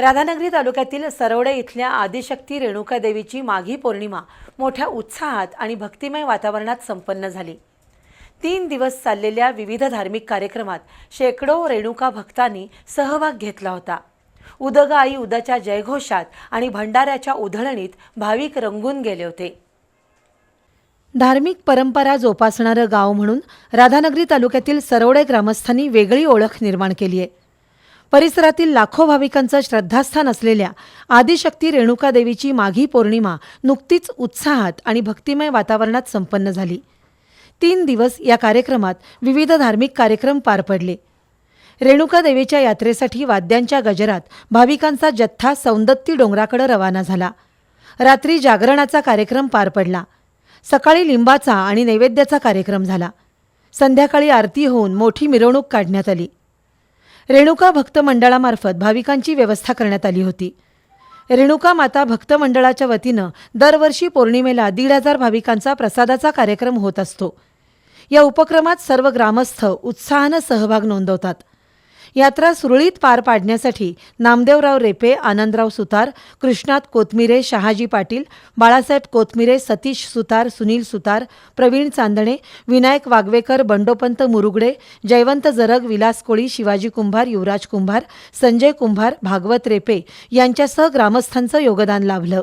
राधानगरी तालुक्यातील सरवडे इथल्या आदिशक्ती रेणुका देवीची माघी पौर्णिमा मोठ्या उत्साहात आणि भक्तिमय वातावरणात संपन्न झाली. तीन दिवस चाललेल्या विविध धार्मिक कार्यक्रमात शेकडो रेणुका भक्तांनी सहभाग घेतला होता. उदग आई उदाच्या जयघोषात आणि भंडाऱ्याच्या उधळणीत भाविक रंगून गेले होते. धार्मिक परंपरा जोपासणारं गाव म्हणून राधानगरी तालुक्यातील सरवडे ग्रामस्थांनी वेगळी ओळख निर्माण केली आहे. परिसरातील लाखो भाविकांचं श्रद्धास्थान असलेल्या आदिशक्ती रेणुका देवीची माघी पौर्णिमा नुकतीच उत्साहात आणि भक्तिमय वातावरणात संपन्न झाली. तीन दिवस या कार्यक्रमात विविध धार्मिक कार्यक्रम पार पडले. रेणुका देवीच्या यात्रेसाठी वाद्यांच्या गजरात भाविकांचा जथ्था सौंदत्ती डोंगराकडे रवाना झाला. रात्री जागरणाचा कार्यक्रम पार पडला. सकाळी लिंबाचा आणि नैवेद्याचा कार्यक्रम झाला. संध्याकाळी आरती होऊन मोठी मिरवणूक काढण्यात आली. रेणुका भक्त मंडळामार्फत भाविकांची व्यवस्था करण्यात आली होती. रेणुका माता भक्त मंडळाच्या वतीनं दरवर्षी पौर्णिमेला दीड हजार भाविकांचा प्रसादाचा कार्यक्रम होत असतो. या उपक्रमात सर्व ग्रामस्थ उत्साहानं सहभाग नोंदवतात. यात्रा सुरळीत पार पाडण्यासाठी नामदेवराव रेपे आनंदराव सुतार कृष्णात कोथमिरे शहाजी पाटील बाळासाहेब कोथमिरे सतीश सुतार सुनील सुतार प्रवीण चांदणे विनायक वागवेकर बंडोपंत मुरुगडे जयवंत जरग विलास कोळी शिवाजी कुंभार युवराज कुंभार संजय कुंभार भागवत रेपे यांच्यासह ग्रामस्थांचं योगदान लाभलं.